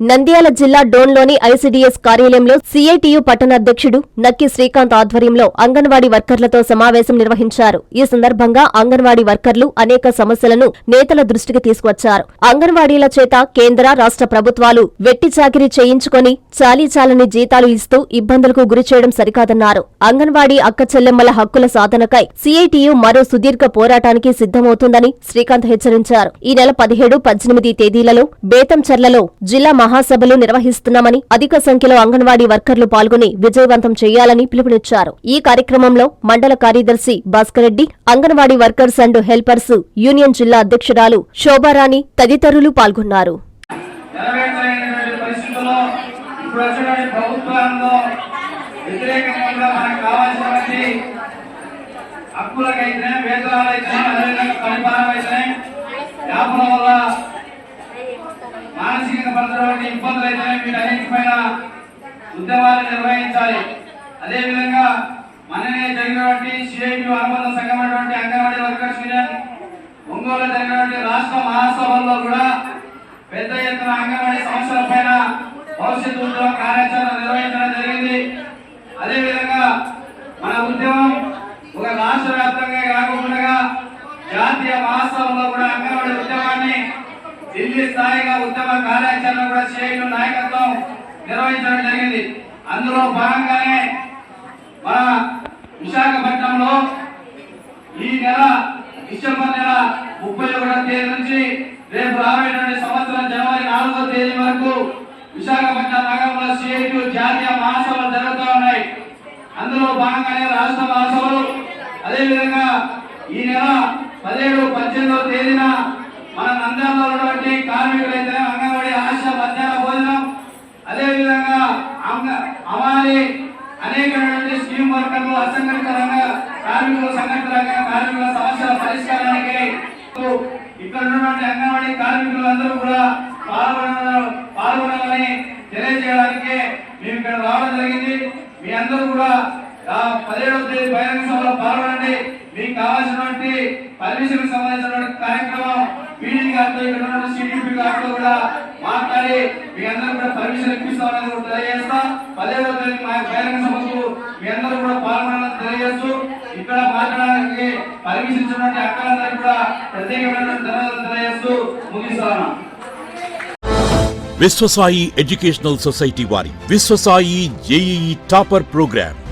నంద్యాల జిల్లా డోన్లోని ఐసీడీఎస్ కార్యాలయంలో సీఐటియు పట్టణాధ్యక్షుడు నక్కి శ్రీకాంత్ ఆధ్వర్యంలో అంగన్వాడీ వర్కర్లతో సమావేశం నిర్వహించారు. ఈ సందర్భంగా అంగన్వాడీ వర్కర్లు అనేక సమస్యలను నేతల దృష్టికి తీసుకువచ్చారు. అంగన్వాడీల చేత కేంద్ర రాష్ట్ర ప్రభుత్వాలు వెట్టి చాకిరీ చేయించుకొని చాలీచాలని జీతాలు ఇస్తూ ఇబ్బందులకు గురి చేయడం సరికాదన్నారు. అంగన్వాడీ అక్క చెల్లెమ్మల హక్కుల సాధనకై సీఐటియు మరో సుదీర్ఘ పోరాటానికి సిద్ధమవుతుందని శ్రీకాంత్ హెచ్చరించారు. ఈ నెల పదిహేడు పద్దెనిమిది తేదీలలో బేతంచెర్లలో జిల్లా మహాసభలు నిర్వహిస్తున్నామని అధిక సంఖ్యలో అంగన్వాడీ వర్కర్లు పాల్గొని విజయవంతం చేయాలని పిలుపునిచ్చారు. ఈ కార్యక్రమంలో మండల కార్యదర్శి Bhaskar Reddy Anganwadi workers and helpers union జిల్లా అధ్యక్షురాలు శోభారాణి తదితరులు పాల్గొన్నారు. నెరవేర్చలేనటువంటి పరిస్థితుల్లో అదేవిధంగా పరిపాలన అయితే వ్యాపారం వల్ల మానసిక పరచడానికి ఇబ్బందులు అయితే వీటన్నిటిపైన ఉద్యమాలు నిర్వహించాలి. అదేవిధంగా మననే జరిగినటువంటి సిఐటి అనుబంధ సంఘమైనటువంటి అంగన్వాడీ వర్కర్స్ యూనియన్ ఒంగోలు జరిగినటువంటి రాష్ట్ర మహాసభల్లో కూడా పెద్ద ఎత్తున అంగన్వాడీ సమస్యల పైన భవిష్యత్తు ఉద్యమ కార్యాచరణ నిర్వహించడం జరిగింది. అదేవిధంగా మన ఉద్యమం ఒక రాష్ట్ర వ్యాప్తంగా కాకుండా జాతీయ మహాసభలో కూడా అంగన్వాడీ ఉద్యమం ఢిల్లీ స్థాయిగా ఉద్యమ కార్యాచరణ కూడా చేయడం నాయకత్వం నిర్వహించడం జరిగింది. అందులో భాగంగానే మన విశాఖపట్నంలో ఈ నెల డిసెంబర్ నెల ముప్పై ఒకటో తేదీ నుంచి రేపు రాబోయేటువంటి సంవత్సరం జనవరి నాలుగో తేదీ వరకు విశాఖపట్నం నగరంలో సిఐటి జాతీయ మహాసభలు జరుగుతూ ఉన్నాయి. అందులో భాగంగానే రాష్ట్ర మహాసభలు. అదేవిధంగా ఈ నెల పదిహేడు పద్దెనిమిదవ తేదీన మన నంద్యాలలో ఉన్నటువంటి కార్మికులైతే అంగన్వాడి ఆశ మధ్యాహ్న భోజనం. అదేవిధంగా అంగ అమాలి అనేకటువంటి స్కీమ్ వర్కర్లు అసంఘటిత రంగ కార్మికులు సంఘటిత రంగ కార్మికుల సమస్యల పరిష్కారానికి ఇక్కడ ఉన్నటువంటి అంగన్వాడి కార్మికులు అందరూ కూడా పాల్గొన పాల్గొనాలని తెలియజేయడానికి మేము ఇక్కడ రావడం జరిగింది. మీ అందరూ కూడా పదిహేడవ తేదీ బహిరంగ సభలో పాల్గొనండి. మీకు కావాల్సినటువంటి పర్మిషన్ సంబంధించినటువంటి కార్యక్రమం గారితో ఇక్కడ ఉన్న సిడిపి గారితో కూడా మాట్లాడి మీ అందరూ కూడా పర్మిషన్ ఇప్పిస్తామని కూడా పదిహేడవ మా బహిరంగ సభకు మీ అందరూ కూడా పాల్గొనాలని తెలియజేస్తూ ఇక్కడ మాట్లాడడానికి పర్మిషన్ ఇచ్చినటువంటి అక్కలందరికీ కూడా ధన్యవాదాలు తెలియజేస్తూ ముగిస్తాను. విశ్వసాయి ఎడ్యుకేషనల్ సొసైటీ వారి Vishwasai JEE topper programme.